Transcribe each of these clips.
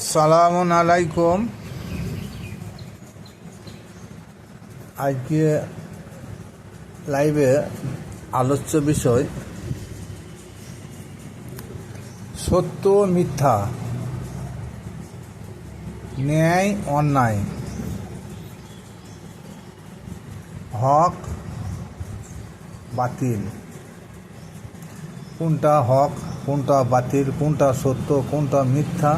সালামুন আলাইকুম। আজকে লাইভে আলোচ্য বিষয় সত্য মিথ্যা, ন্যায়, অন্যায়, হক, বাতিল। কোনটা হক, কোনটা বাতিল, কোনটা সত্য, কোনটা মিথ্যা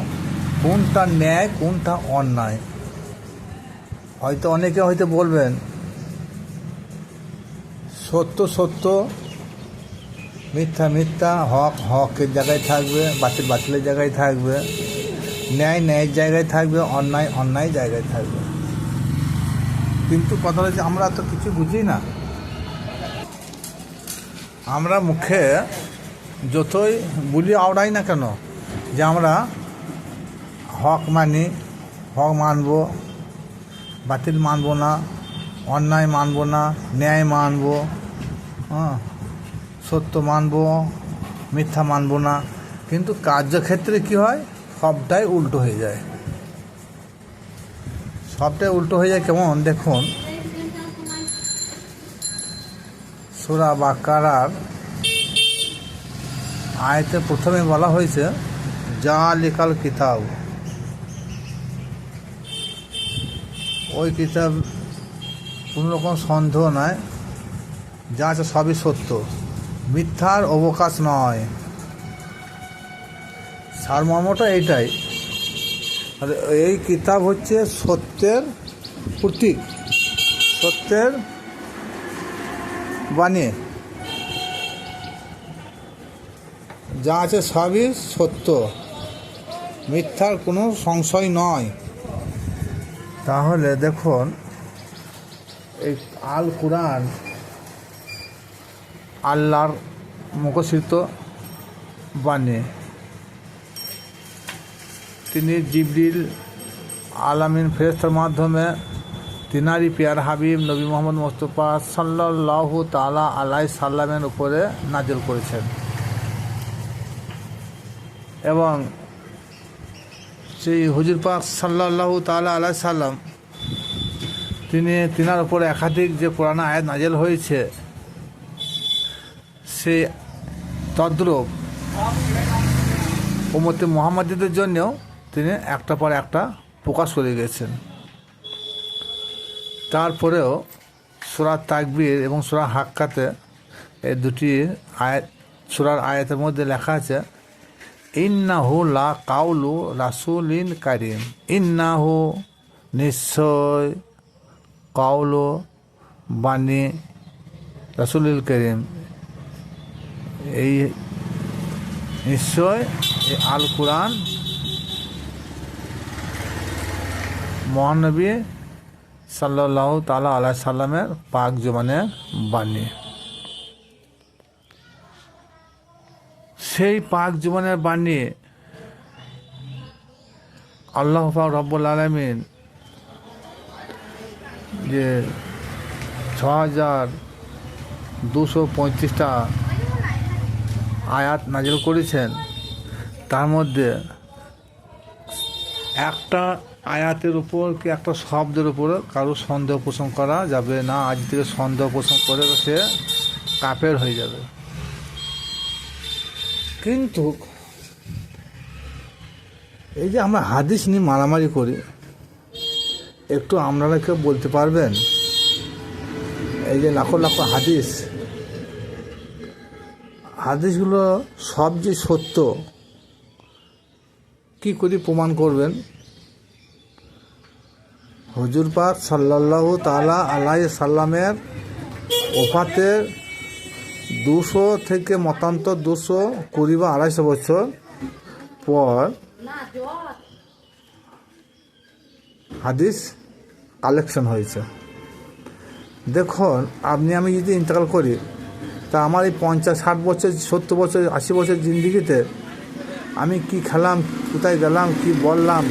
কোনটা ন্যায়, কোনটা অন্যায়? হয়তো অনেকে হয়তো বলবেন, সত্য সত্য, মিথ্যা মিথ্যা, হক, হকের জায়গায় থাকবে, বাতিল, বাতিলের জায়গায় থাকবে, ন্যায়, ন্যায়ের জায়গায় থাকবে, অন্যায় অন্যায় জায়গায় থাকবে। কিন্তু কথা হচ্ছে আমরা তো কিছু বুঝি না। আমরা মুখে যতই বলি আওড়াই না কেন, যে আমরা হক মানি, হক মানব, বাতিল মানব না, অন্যায় মানব না, ন্যায় মানব হ্যাঁ সত্য মানব, মিথ্যা মানব না। কিন্তু কার্যক্ষেত্রে কি হয়? সবটাই উল্টো হয়ে যায়। সবটাই উল্টো হয়ে যায় কেমন? দেখুন, সুরা বাকারার আয়তে প্রথমে বলা হয়েছে যা লেখাল কিতাব। ওই কিতাব কোনো রকম সন্দেহ নয় যা আছে সবই সত্য। মিথ্যার অবকাশ নয়। সারমর্মটা এইটাই। আর এই কিতাব হচ্ছে সত্যের প্রতীক, সত্যের বাণী। যা আছে সবই সত্য। মিথ্যার কোনো সংশয় নয়। তাহলে দেখুন, এই আল কোরআন আল্লাহর মুখসিত বাণী। তিনি জিবরিল আলামিন ফেরেস্তার মাধ্যমে তিনারি পিয়ার হাবিব নবী মোহাম্মদ মোস্তফা সাল্লাহ তালা আলাই সাল্লামের উপরে নাজল করেছেন। এবং সেই হুজুর পাক সাল্লাহ তালা আলাই সাল্লাম, তিনি, তিনার উপর একাধিক যে পুরানা আয়াত নাজেল হয়েছে সে তদ্রূপ উমতে মোহাম্মদীদের জন্যও তিনি একটা পর একটা প্রকাশ করে গেছেন। তারপরেও সুরা তাকবির এবং সুরা হাক্কাতে এই দুটি আয়াত, সুরার আয়াতের মধ্যে লেখা আছে ইন্নাহু লা কাউলু রাসুলিন কারিম ইন্নাহু নিশ্চয় কাউলু বাণী রাসুলিল করিম এই নিশ্চয় আল কোরআন মহানবী সাল্লাহ তালা আল্লাহ সাল্লামের পাক জমানের বাণী। সেই পাক জীবনের বাণী আল্লাহ রব্বুল আলমিন যে ছ হাজার দুশো পঁয়ত্রিশটা আয়াত নাজিল করেছেন, তার মধ্যে একটা আয়াতের উপর কি একটা শব্দের উপরে কারও সন্দেহ পোষণ করা যাবে না? আজ থেকে সন্দেহ পোষণ করে সে কাপের হয়ে যাবে। কিন্তু এই যে আমরা হাদিস নিয়ে মারামারি করি, একটু আপনারা কেউ বলতে পারবেন? এই যে লাখো লাখো হাদিস, হাদিসগুলো সব যে সত্য, কি করে প্রমাণ করবেন? হুজুর পাক সাল্লাহ তালা আলাই সাল্লামের ওফাতের দুশো থেকে মতান্তর দুশো কুড়ি বা আড়াইশো বছর পর হাদিস কালেকশন হয়েছে। দেখুন, আপনি আমি যদি ইন্তেকাল করি, তা আমার এই পঞ্চাশ, ষাট বছর, সত্তর বছর, আশি বছর জিন্দিগিতে আমি কি খেলাম, কোথায় গেলাম, কি বললাম,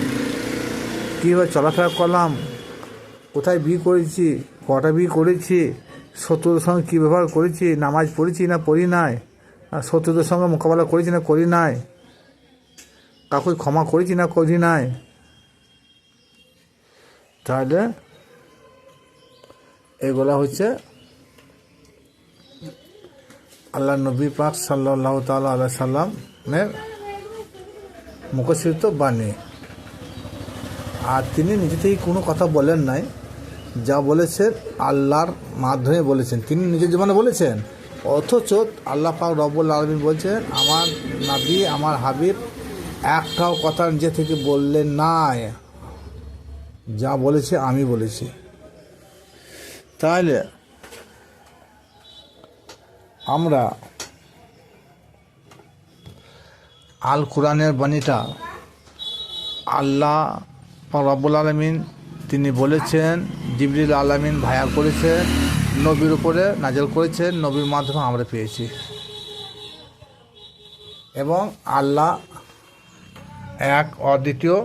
কীভাবে চলাফেরা করলাম, কোথায় বিয়ে করেছি, কটা বিয়ে করেছি শত্রুদের সঙ্গে কী ব্যবহার করেছি? নামাজ পড়েছি না পড়ি নাই? শত্রুদের সঙ্গে মোকাবেলা করেছি না করি নাই? কাকুই ক্ষমা করেছি না করি নাই? তাহলে এগুলা হচ্ছে আল্লাহ নবী পাক সাল্লাহ তাল আল্লাহ সাল্লামের মুখশ্রিত বাণী। আর তিনি নিজে থেকে কোনো কথা বলেন নাই। যা বলেছেন আল্লাহর মাধ্যমে বলেছেন। তিনি নিজের জীবনে বলেছেন, অথচ আল্লাহ পাক রব্বুল আলমিন বলছেন, আমার নাবি, আমার হাবিব একটাও কথা নিজে থেকে বললেন নাই। যা বলেছে আমি বলেছি। তাহলে আমরা আল কোরআনের বাণীটা আল্লাহ রব্বুল আলমিন তিনি বলেছেন, জিবরিল আলমিন ভায়া করেছেন নবীর উপরে নাজেল করেছেন নবীর মাধ্যমে আমরা পেয়েছি। এবং আল্লাহ এক অদ্বিতীয়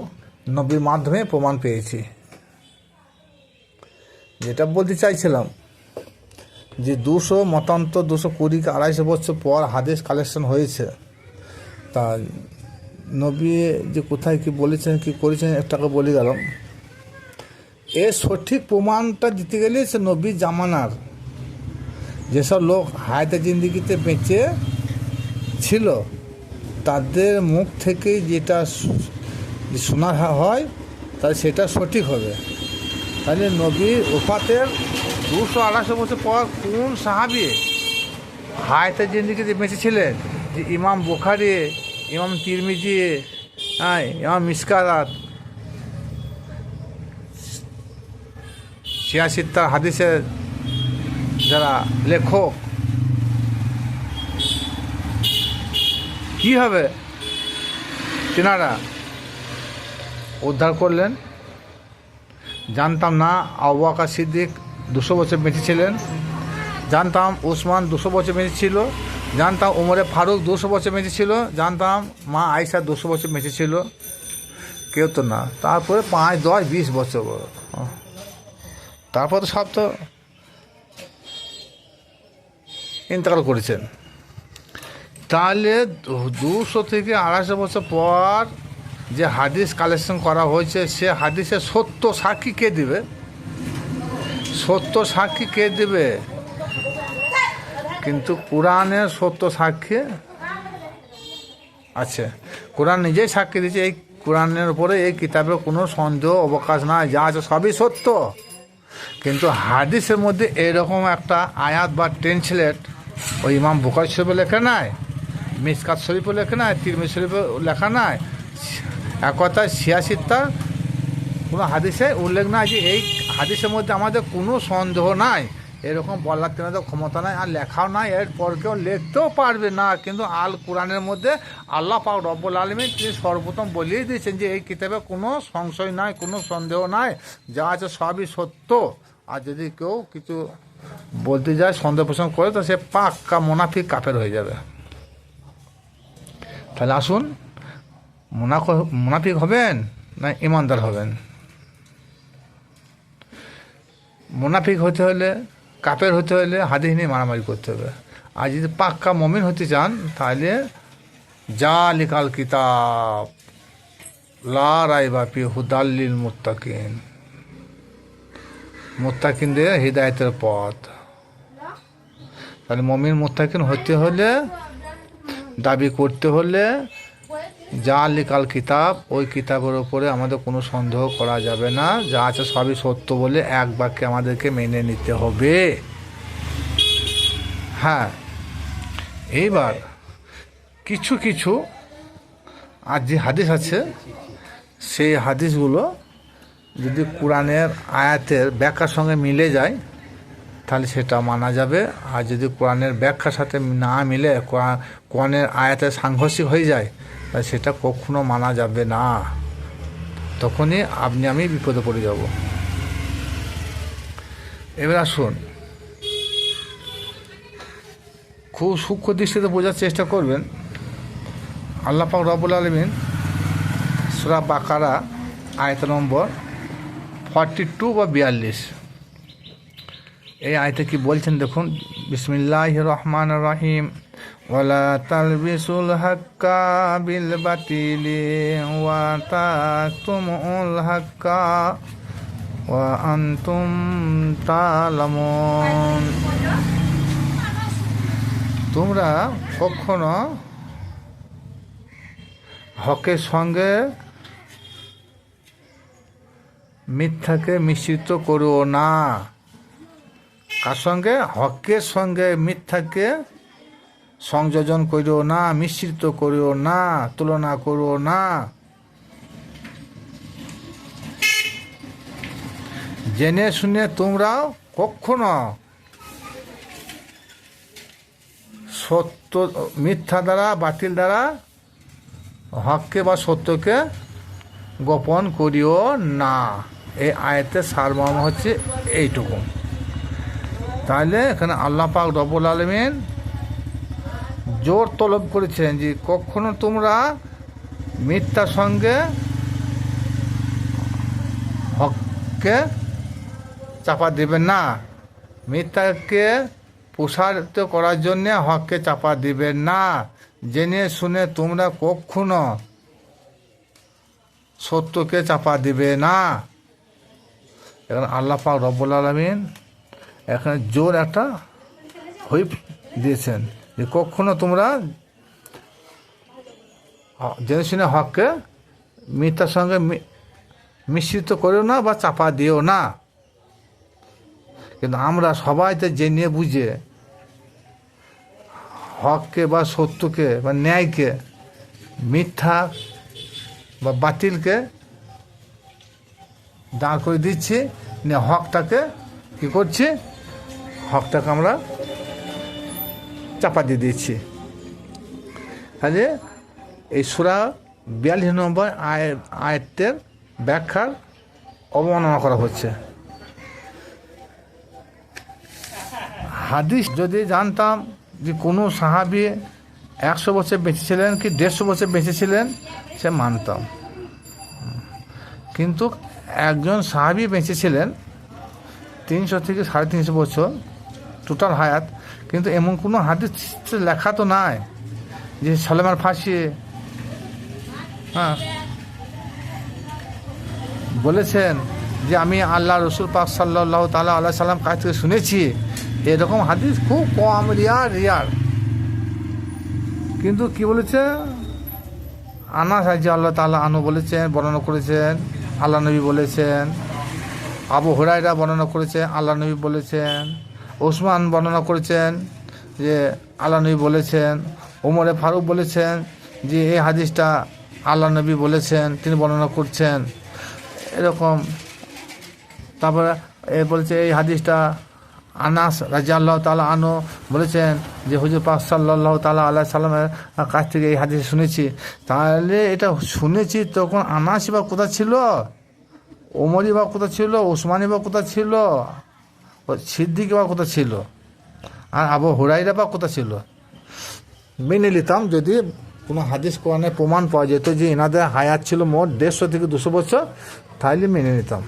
নবীর মাধ্যমে প্রমাণ পেয়েছি। যেটা বলতে চাইছিলাম যে দুশো মতান্তর, দুশো কুড়ি, আড়াইশো বছর পর হাদিস কালেকশন হয়েছে। তা নবী যে কোথায় কি বলেছেন, কি করেছেন একটাকে বলে গেলাম। এর সঠিক প্রমাণটা দিতে গেলে সে নবী জামানার। যেসব লোক হায়াতে জিন্দিগিতে বেঁচে ছিল, তাদের মুখ থেকে যেটা শোনা হয়, তাহলে সেটা সঠিক হবে। তাহলে নবীর ওফাতের দুশো আড়াইশো বছর পর কোন সাহাবি হায়াতে জিন্দিগিতে বেঁচে ছিলেন? যে ইমাম বোখারি, ইমাম তিরমিজি হ্যাঁ ইমাম মিসকারাত ছিয়াশিত্তার হাদিসের যারা লেখক কি হবে তেনারা উদ্ধার করলেন? জানতাম না আবুয়াকা সিদ্দিক দুশো বছর বেঁচে ছিলেন। জানতাম উসমান দুশো বছর বেঁচে ছিল। জানতাম উমরে ফারুক দুশো বছর বেঁচে ছিল। জানতাম মা আয়সা দুশো বছর বেঁচে ছিল। কেউ তো না। তারপরে পাঁচ, দশ, বিশ বছর তারপর তো সব তো ইন্তেকাল করেছেন। তাহলে দুশো থেকে আড়াইশো বছর পর যে হাদিস কালেকশন করা হয়েছে, সে হাদিসে সত্য সাক্ষী কে দিবে? সত্য সাক্ষী কে দেবে? কিন্তু কোরআনের সত্য সাক্ষী আছে। কোরআন নিজেই সাক্ষী দিচ্ছে এই কোরআনের উপরে এই কিতাবের কোনো সন্দেহ, অবকাশ নাই, যা আছে সবই সত্য। কিন্তু হাদিসের মধ্যে এরকম একটা আয়াত বা ট্রেন্সলেট ওই ইমাম বুখারি শরীফে লেখা নাই, মিসকাত শরীফও লেখা নাই তিরমি শরীফে লেখা নাই। এক কথায় ছিয়াশিটার কোনো হাদিসে উল্লেখ নাই যে এই হাদিসের মধ্যে আমাদের কোনো সন্দেহ নাই। এরকম বলার তেনাদের ক্ষমতা নাই, আর লেখাও নাই, এরপর কেউ লিখতেও পারবে না। কিন্তু আল কোরআনের মধ্যে আল্লাহ পাক রব্বুল আলমী তিনি সর্বপ্রথম বলিয়ে দিয়েছেন যে এই কিতাবে কোনো সংশয় নাই, কোনো সন্দেহ নাই, যা আছে সবই সত্য। আর যদি কেউ কিছু বলতে যায়, সন্দেহ পোষণ করে, তো সে পাক্কা মোনাফিক কাফের হয়ে যাবে। তাহলে আসুন, মোনাফ মোনাফিক হবেন না ইমানদার হবেন? মোনাফিক হতে হলে কাপের হতে হলে হাদিস নিয়ে মারামারি করতে হবে। আর যদি পাক্কা মমিন হতে চান, তাহলে যা লিকাল কিতাব, লা রাই বাপি হুদাল্লিল মুত্তাকিন। মুত্তাকিনদের হৃদায়তের পথ। তাহলে মমিন মুত্তাকিন হতে হলে, দাবি করতে হলে, যা লিকাল কিতাব, ওই কিতাবের ওপরে আমাদের কোনো সন্দেহ করা যাবে না। যা আছে সবই সত্য বলে এক বাক্যে আমাদেরকে মেনে নিতে হবে। হ্যাঁ এইবার কিছু কিছু আর যে হাদিস আছে, সেই হাদিসগুলো যদি কোরআনের আয়াতের ব্যাখ্যার সঙ্গে মিলে যায়, তাহলে সেটা মানা যাবে। আর যদি কোরআনের ব্যাখ্যার সাথে না মিলে কোরআন- কোরআনের আয়াতের সাংঘর্ষিক হয়ে যায়, তাহলে সেটা কখনো মানা যাবে না। তখনই আপনি, আমি বিপদে পড়ে যাব। এবার আসুন। খুব সূক্ষ্ম দৃষ্টিতে বোঝার চেষ্টা করবেন। আল্লাহ রবুল আলমিন সুরা বাকারা, আয়ত নম্বর ফর্টি টু বা বিয়াল্লিশ? এই আয়তে কি বলছেন দেখুন বিসমিল্লাহ রহমান রহিম, ওয়ালা তালবিসুল হাক্কা বিল বাতিলি, ওয়া উল হাক্কা, ওয়া আনতুম তালাম তোমরা কখনো হকের সঙ্গে মিথ্যাকে মিশ্রিত করো না। কার সঙ্গে? হকের সঙ্গে মিথ্যাকে সংযোজন করিও না, মিশ্রিত করিও না, তুলনা করো না। জেনে শুনে তোমরাও কখনো সত্য, মিথ্যা দ্বারা, বাতিল দ্বারা হককে বা সত্যকে গোপন করিও না। এই আয়তের সারমর্ম হচ্ছে এইটুকু। তাহলে এখানে আল্লাহ পাক রব্বুল আলমিন জোর তলব করেছেন যে কখনো তোমরা মিথ্যার সঙ্গে হককে চাপা দেবে না। মিথ্যাকে প্রসারিত করার জন্যে হককে চাপা দিবে না। জেনে শুনে তোমরা কখনো সত্যকে চাপা দিবে না। এখন আল্লাহ পাক রব্বুল আলমিন এখানে জোর একটা হুইপ দিয়েছেন যে কখনো তোমরা জেনে শুনে হককে মিথ্যার সঙ্গে মিশ্রিত করেও না বা চাপা দিও না। কিন্তু আমরা সবাই তো জেনে বুঝে হককে বা সত্যকে বা ন্যায়কে, মিথ্যা বা বাতিলকে দাঁড় করে দিচ্ছি, নিয়ে হকটাকে কী করছি, হকটাকে আমরা চাপা দিয়ে দিচ্ছি। তাহলে এই সুরা বিয়াল্লিশ নম্বর আয় আয়ত্তের ব্যাখ্যার অবমাননা করা হচ্ছে। হাদিস যদি জানতাম যে কোনো সাহাবি একশো বছর বেঁচেছিলেন কি দেড়শো বছর বেঁচেছিলেন সে মানতাম। কিন্তু একজন সাহাবি বেঁচেছিলেন, তিনশো থেকে সাড়ে তিনশো বছর টোটাল হায়াত, কিন্তু এমন কোনো হাদিস লেখা তো নাই যে সলেমার ফাঁসি হ্যাঁ। বলেছেন যে আমি আল্লাহ রসুল পাক সাল্লাহ তালা আল্লাহ সাল্লাম কাছ থেকে শুনেছি, এরকম হাদিস খুব কম, রিয়ার রিয়ার। কিন্তু কি বলেছে? আনা হাজি আল্লাহ তালা আনু বলেছেন, বর্ণনা করেছেন আল্লাহ নবী বলেছেন, আবু হুরাইরা বর্ণনা করেছেন, আল্লাহ নবী বলেছেন, ওসমান বর্ণনা করেছেন যে আল্লাহ নবী বলেছেন, ওমরে ফারুক বলেছেন যে এই হাদিসটা আল্লাহ নবী বলেছেন, তিনি বর্ণনা করছেন। এরকম, তারপরে এ বলছে এই হাদিসটা আনাস রাজা আল্লাহ তালা আনো বলেছেন যে হুজুর পাক সাল্লাহ তালা আল্লাহ সাল্লামের কাছ থেকে এই হাদিস শুনেছি। তাহলে এটা শুনেছি তখন আনাস বা কোথা ছিল? ওমরি বা কোথা ছিল? ওসমানি বা কোথা ছিল? সিদ্দিক বা কোথা ছিল? আর আবু হুরাইরা বা কোথা ছিল? মেনে নিতাম যদি কোনো হাদিস কোরআনে প্রমাণ পাওয়া যেত যে এনাদের হায়াত ছিল মোট দেড়শো থেকে দুশো বছর, তাহলে মেনে নিতাম।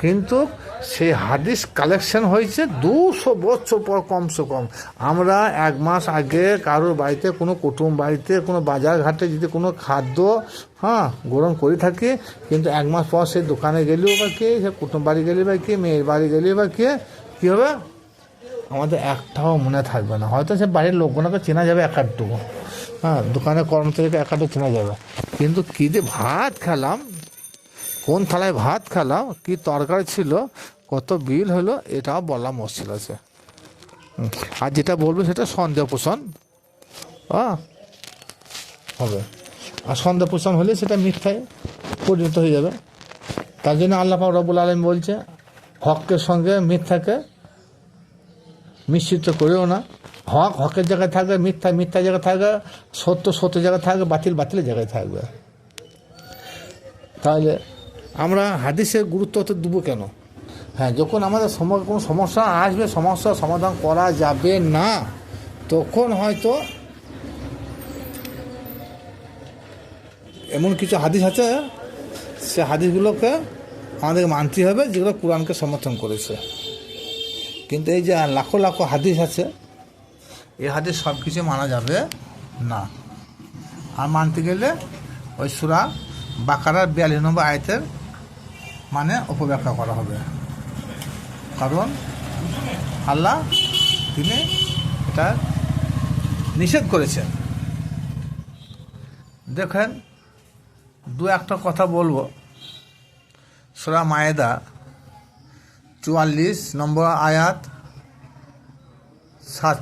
কিন্তু সেই হাদিস কালেকশন হয়েছে দুশো বছর পর কমসে কম। আমরা এক মাস আগে কারোর বাড়িতে কোনো কুটুম বাড়িতে, কোনো বাজার ঘাটে যদি কোনো খাদ্য হ্যাঁ গ্রহণ করে থাকি, কিন্তু এক মাস পর সে দোকানে গেলেও বা কে, সে কুটুম বাড়ি গেলে বা কে, মেয়ের বাড়ি গেলে বা কে, কী হবে? আমাদের একটাও মনে থাকবে না। হয়তো সে বাড়ির লোকগুলোকে চেনা যাবে এক আধটুকু হ্যাঁ দোকানের কর্মচারীকে এক আধটু চেনা যাবে। কিন্তু কী যে ভাত খেলাম কোন থালায় ভাত খেলাম? কি তরকারি ছিল? কত বিল হলো? এটাও বলা মুশকিল আছে। আর যেটা বলব সেটা সন্দেহ পোষণ হবে। আর সন্দেহ পোষণ হলে সেটা মিথ্যায় পরিণত হয়ে যাবে। তার জন্য আল্লাহ পাক রব্বুল আলম বলছে, হকের সঙ্গে মিথ্যাকে মিশ্রিত করেও না। হক হকের জায়গায় থাকবে, মিথ্যা মিথ্যা জায়গায় থাকবে, সত্য সত্য জায়গায় থাকবে, বাতিল বাতিলের জায়গায় থাকবে। তাহলে আমরা হাদিসের গুরুত্ব তো দেবো কেন? হ্যাঁ যখন আমাদের কোনো সমস্যা আসবে, সমস্যার সমাধান করা যাবে না, তখন হয়তো এমন কিছু হাদিস আছে, সে হাদিসগুলোকে আমাদেরকে মানতে হবে, যেগুলো কোরআনকে সমর্থন করেছে। কিন্তু এই যে লাখো লাখো হাদিস আছে, এই হাদিস সব কিছু মানা যাবে না। আর মানতে গেলে ওই সুরা বাকারার বিয়াল্লিশ নম্বর আয়তের মানে অপব্যাখ্যা করা হবে। কারণ আল্লাহ তিনি এটা নিষেধ করেছেন। দেখেন, দু একটা কথা বলব। সুরা মায়েদা, চুয়াল্লিশ নম্বর আয়াত, সাত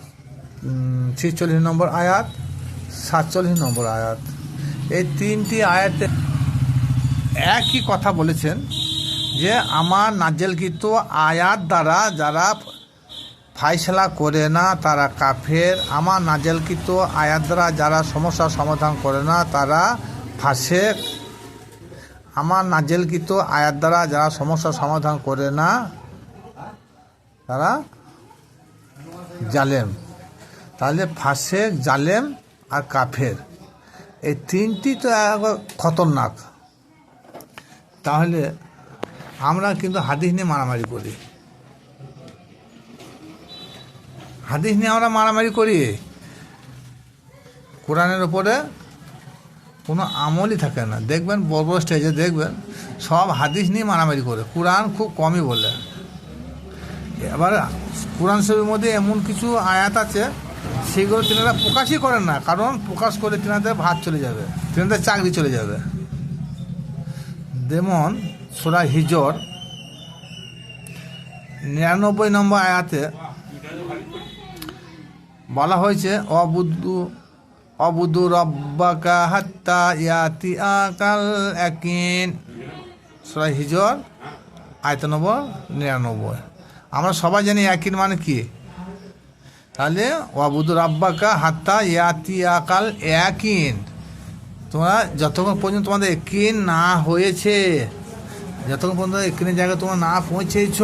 ছিচল্লিশ নম্বর আয়াত, সাতচল্লিশ নম্বর আয়াত। এই তিনটি আয়াতে একই কথা বলেছেন। যে আমার নাজেলকৃত আয়াত দ্বারা যারা ফাইসলা করে না, তারা কাফের। আমার নাজেলকৃত আয়াত দ্বারা যারা সমস্যার সমাধান করে না, তারা ফাসেক। আমার নাজেলকৃত আয়াত দ্বারা যারা সমস্যার সমাধান করে না, তারা জালেম। তাহলে ফাসেক, জালেম আর কাফের, এই তিনটি তো খতরনাক। তাহলে আমরা কিন্তু হাদিস নিয়ে মারামারি করি। হাদিস নিয়ে আমরা মারামারি করি। কোরআনের উপরে কোনো আমলই থাকে না। দেখবেন, বড় বড় স্টেজে দেখবেন, সব হাদিস নিয়ে মারামারি করে। কোরআন খুব কমই বলে। এবার কোরআন শরীফের মধ্যে এমন কিছু আয়াত আছে, সেগুলো তিনারা প্রকাশই করেন না। কারণ প্রকাশ করে তিনাদের ভাত চলে যাবে, তিনাদের চাকরি চলে যাবে। যেমন সোরা হিজর, নিরানব্বই নম্বর আয়াতে বলা হয়েছে অবুদ্ধু অবুদু রব্বাকা হাত্তা ইয়াতি আকাল একিন সোরা হিজর, আয়ত নম্বর নিরানব্বই। আমরা সবাই জানি একিন মানে কি? তাহলে ওয়াবুদু রব্বাকা হাত্তা ইয়াতি আকাল একিন তোমরা যতক্ষণ পর্যন্ত তোমাদের একিন না হয়েছে যতক্ষণ পর্যন্ত এখানে জায়গায় তোমরা না পৌঁছেছ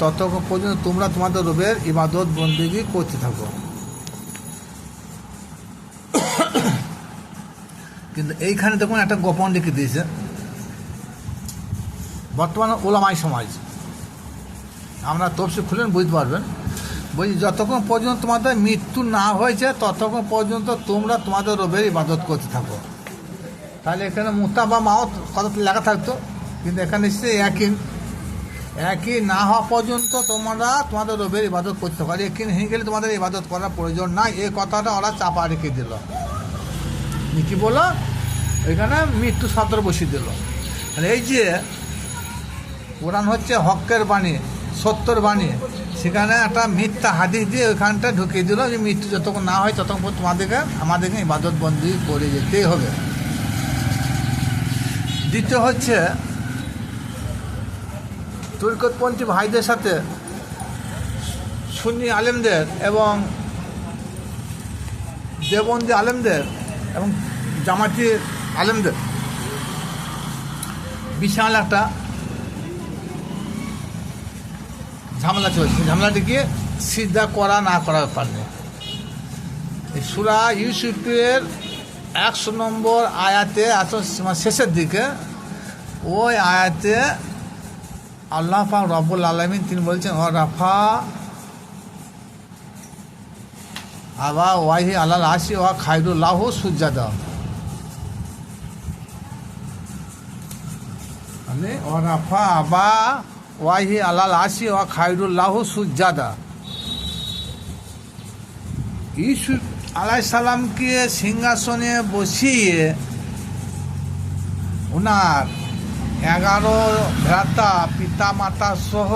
ততক্ষণ পর্যন্ত তোমরা তোমাদের রবের ইবাদত বন্দিগি করতে থাকো। কিন্তু এইখানে দেখুন একটা গোপন লিখে দিয়েছে। বর্তমানে ওলামাই সমাজ। আমরা তফসি খুলেন, বুঝতে পারবেন। বলছি যতক্ষণ পর্যন্ত তোমাদের মৃত্যু না হয়েছে, ততক্ষণ পর্যন্ত তোমরা তোমাদের রবের ইবাদত করতে থাকো। তাহলে এখানে মুতা বা মাওত কথা লেখা থাকতো? কিন্তু এখানে এসে একই একই না হওয়া পর্যন্ত তোমরা তোমাদের রবের ইবাদত করতে আর একই হয়ে গেলে তোমাদের ইবাদত করার প্রয়োজন নাই। এই কথাটা ওরা চাপা রেখে দিল। কি বলো এখানে মৃত্যু শব্দ বসিয়ে দিল। এই যে কোরআন হচ্ছে হকের বাণী, সত্যর বাণী, সেখানে একটা মিথ্যা হাদিস দিয়ে ওইখানটা ঢুকিয়ে দিল যে মৃত্যু যতক্ষণ না হয় ততক্ষণ তোমাদেরকে, আমাদেরকে ইবাদত বন্দি করে যেতেই হবে। দ্বিতীয় হচ্ছে তুর্কতপন্থী ভাইদের সাথে সুন্নি আলেমদের এবং দেবন্দি আলেমদের এবং জামাতি আলেমদের। বিশাল একটা ঝামেলা চলছে। ঝামেলাটিকে সিদ্ধা করা না করার এই সুরা ইউসুফের একশো নম্বর আয়াতে, এত মানে শেষের দিকে, ওই আয়াতে আল্লাহ পাক রব্বুল আলমিন তিনি বলছেন, ও রাফা, আবা ওয়াহি আল্লাহ আসি ওয়া খাইরুল্লাহ সুজাদা মানে ও রাফা, আবা ওয়াহি আলাল আসি ওয়া খাইরুল্লাহ সুজাদা ইসু আলাই সালামকে সিংহাসনে বসিয়ে ওনার এগারো ভ্রাতা পিতা মাতা সহ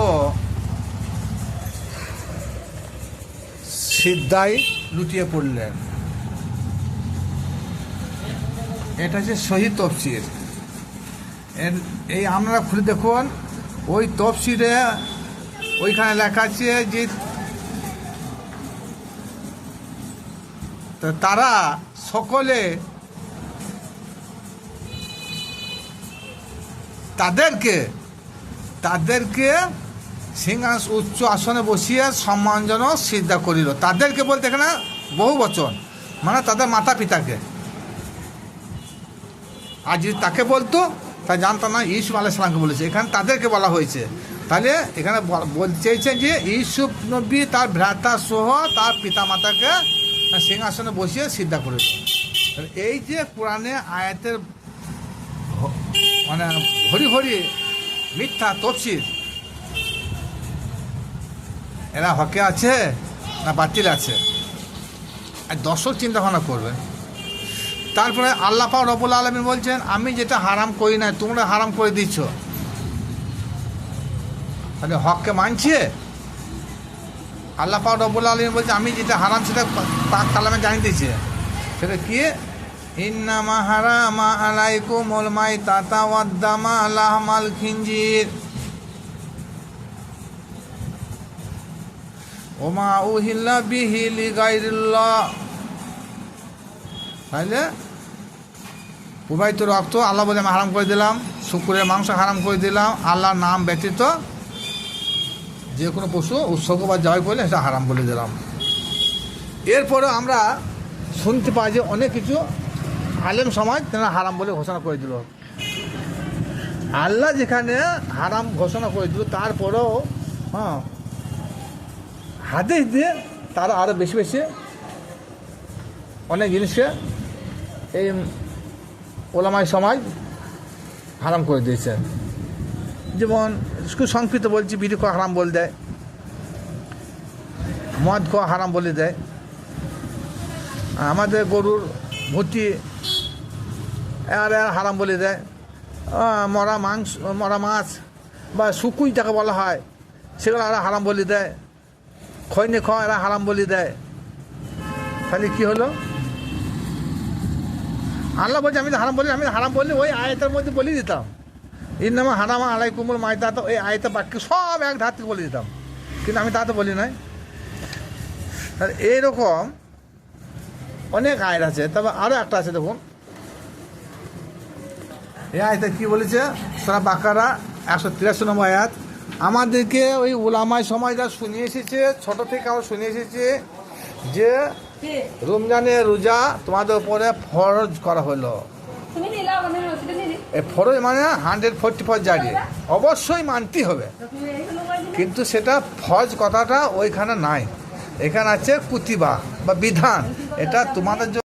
সিদ্ধাই লুটিয়ে পড়লেন। এটা হচ্ছে শহীদ তফসির। এর, এই আপনারা খুলে দেখুন, ওই তফসিরে ওইখানে লেখা আছে যে তারা সকলে তাদেরকে তাদেরকে সিংহাস উচ্চ আসনে বসিয়ে সম্মানজনক সিদ্ধা করিল। তাদেরকে বলতে এখানে বহু বচন মানে তাদের মাতা পিতাকে আর যদি তাকে বলতো, তা জানতো না ইসুফ আলাইসালামকে বলেছে। এখানে তাদেরকে বলা হয়েছে। তাহলে এখানে বল- বলতে যে ইসুফ নবী তার ভ্রাতা সহ তার পিতামাতাকে সিংহাসনে বসিয়ে সিদ্ধা করেছে এই যে কোরআনে আয়াতের মানে ভরি ভরি মিথ্যা তফসির এরা হকে আছে না বাতিল আছে? আর দর্শক চিন্তা ভাবনা করবেন তারপরে আল্লাহ পাক রবুল আলমী বলছেন, আমি যেটা হারাম করি না তোমরা হারাম করে দিচ্ছ তাহলে হককে মানছে? আল্লাহ পাক রবুল আলমী বলছে, আমি যেটা হারাম সেটা পাক কালামে জানিয়ে দিয়েছে। সেটা কি? ইন্নামা হারামা আলাইকুম মাই তাতা ওয়াদ্দামা আল্লাহমাল খিঞ্জির ওমা উহিল্লা বিহি লিগাইরিল্লাহ। তাহলে প্রবাহিত রক্ত আল্লাহ বলে আমি হারাম করে দিলাম, শুকুরের মাংস হারাম করে দিলাম, আল্লাহর নাম ব্যতীত যে কোনো পশু, উৎসর্গ বা জয় করলে সেটা হারাম বলে দিলাম। এরপরে আমরা শুনতে পাই যে অনেক কিছু আলেম সমাজ তারা হারাম বলে ঘোষণা করে দিল। আল্লাহ যেখানে হারাম ঘোষণা করে দিল, তারপরেও হ্যাঁ হাদিস দিয়ে তারা আরও বেশি বেশি অনেক জিনিসকে এই ওলামাই সমাজ হারাম করে দিয়েছে। যেমন সংক্ষিপ্ত বলছি বিড়ি খাওয়া হারাম বলে দেয়, মদ খাওয়া হারাম বলে দেয়। আমাদের গরুর ভুটি আর হারাম বলে দেয়। মরা মাংস, মরা মাছ বা শুকুই যাকে বলা হয়, সেগুলো আর হারাম বলে দেয়। খৈনি খাওয়া এরা হারাম বলে দেয়। তাহলে কি হলো? আল্লাহ বলছে, আমি হারাম বলি, আমি হারাম বললে ওই আয়তের মধ্যে বলে দিতাম। এর নামে হারামা আলাই কুমুর মায়তা তো ওই আয়তা বাক্য সব এক ধার বলে দিতাম। কিন্তু আমি তা তো বলি নাই। এইরকম অনেক আয়ের আছে। তবে আরও একটা আছে দেখুন। এই আয়তে কি বলেছে? সারা বাকারা একশো তিরাশি নম্বর আয়াত। আমাদেরকে ওই ওলামায় সমাজরা শুনিয়ে এসেছে ছোট থেকে আমরা শুনে এসেছে যে রমজানে রোজা তোমাদের উপরে ফরজ করা হলো। ফরজ মানে হান্ড্রেড ফোরটি ফোর জারি অবশ্যই মানতেই হবে। কিন্তু সেটা ফরজ কথাটা ওইখানে নাই। এখানে আছে কুতিবা বা বিধান। এটা তোমাদের জন্য